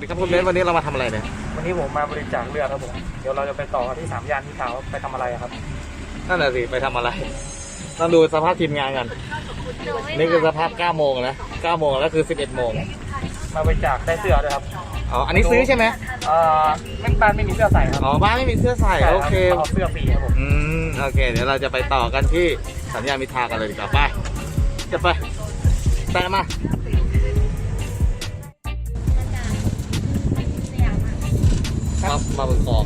วัสดีครับคุณเบนซ์วันนี้เรามาทำอะไรเนี่ยวันนี้ผมมาบริจาคเลือดครับผมเดี๋ยวเราจะไปต่อที่สามย่านที่ขาวไปทำอะไรอะครับนั่นแหละสิไปทำอะไรต้องดูสภาพทีมงานกันนี่คือสภาพ9โมงนะ9โมงแล้วคือ 11โมงมาบริจาคได้เสื้อด้วยครับอ๋ออันนี้ซื้อใช่ไหมเอ่อแม่งบ้านไม่มีเสื้อใส่ครับอ๋อบ้านไม่มีเสื้อใส่ใช่รับโอเคมาเอาเสื้อฟรีครับผมอืมโอเค เดี๋ยวเราจะไปต่อกันที่สัญญาณมิทรากันเลยดีกว่าไปจะไปแต่มา มามาบนคลอง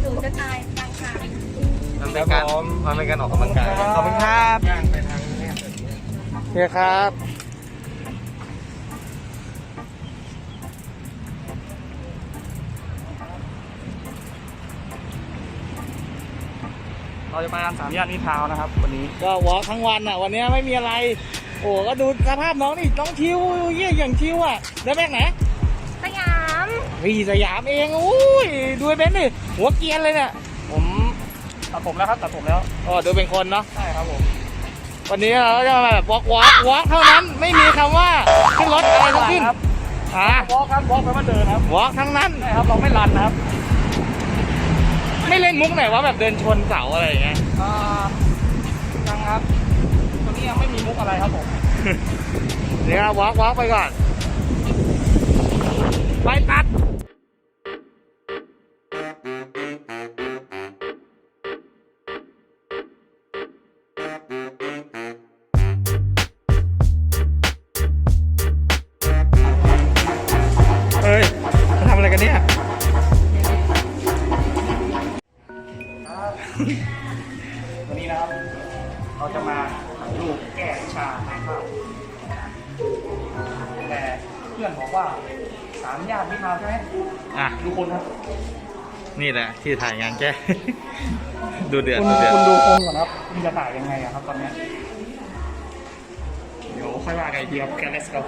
หนูจะตายกลางทางมันเป็นการมันเป็นการออกกำลังกายขอบคุณครับย่างไปทางนี้โอเคครับเราจะมาสามย่านนิทาวน์นะครับวันนี้ก็วอล์กทั้งวันอะ วันนี้ไม่มีอะไร โอ้ก็ดูสภาพน้องนี่น้องชิวเยี่ยอย่างชิวอะเดินไปไหนสยาม วีสยามเองอุ้ยดูไอ้เบนซ์ดิหัวเกรียนเลยเนี่ยผมตัดผมแล้วครับตัดผมแล้วอ๋อดูเป็นคนเนาะใช่ครับผมวันนี้เราจะมาแบบวอล์กวอล์กวอล์กเท่านั้นไม่มีคำว่าขึ้นรถอะไรทั้งสิ้นครับอะวอล์กครับวอล์กแปลว่าเดินครับวอล์กทั้งนั้นใช่ครับเราไม่รันนะครับ ไม่เล่นมุกไหนวะแบบเดินชนเสาอะไรอย่างเงี้ยอ่ายังครับตัวนี้ยังไม่มีมุกอะไรครับผมเดี๋ยววอล์กวอล์กไปก่อน ไปตัดเฮ้ยมาทำอะไรกันเนี่ย วันนี้นะครับ เราจะมาถ่ายรูปแก้ชาทางภาพแต่เพื่อนบอกว่าามย่านนิทาวน์ใช่ไหมอะดูคนครับ นี่แหละที่ถ่ายงานแก ดูเดือดคุณดูเดือดคุณดูคนก่อนครับคุณจะถ่ายยังไงอะครับตอนเนี้ยเดี๋ยวค่อยว่ากันอีกทีครับแกเลสครับ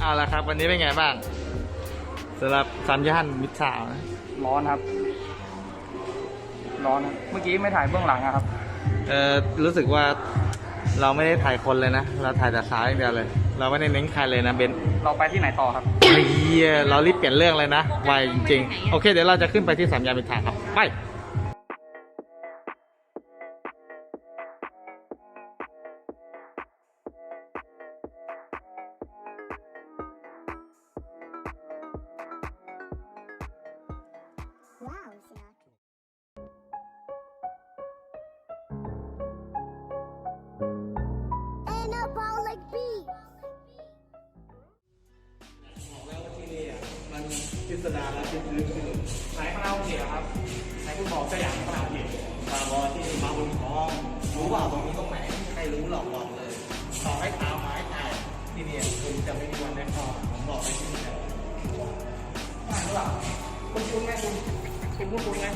เอาละครับ วันนี้เป็นไงบ้างสำหรับสัญญาณมิตรสาวนะร้อนครับ ร้อนครับเมื่อกี้ไม่ถ่ายเบื้องหลังอะครับ เออรู้สึกว่าเราไม่ได้ถ่ายคนเลยนะ เราถ่ายแต่สาวอย่างเดียวเลย เราไม่ได้เน้นใครเลยนะเบนซ์ เราไปที่ไหนต่อครับ ไอ้เหี้ยเรารีบเปลี่ยนเรื่องเลยนะไวจริงๆ โอเค เดี๋ยวเราจะขึ้นไปที่สามยานมิตรสาวครับ ไป พิสดารและพิลึกไหนคาราโอเกะครับไหนคุณบอกสยามคาราโอเกะตาบอที่มาบนคลองรู้ว่าตรงนี้ตรงไหนไม่มีใครรู้หรอกบอกเลยต่อให้เท้าไม้ตายที่เนี่ยคุณจะไม่มีวันได้เข้าผมบอกไปที่นี่แล้วไม่หรือเปล่าคุณคุณไหมคุณคุณคุณคุณไหม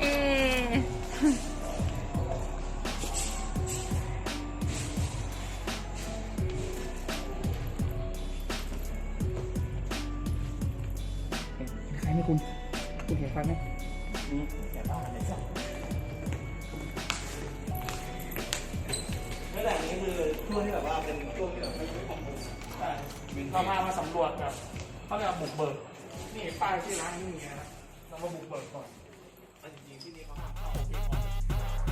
เอ ไหมคุณ คุณเห็นใครไหมนี่เห็นบ้านเลยสักไม่แต่นี้คือช่วงที่แบบว่าเป็นช่วงที่แบบไม่ใช่ของผมใช่เราพามาสำรวจแบบเขาเรียกว่าบุกเบิก นี่ป้ายที่ร้านนี่ไงนะเรามาบุกเบิกก่อนแต่จริงๆที่นี่เขาห้ามเข้า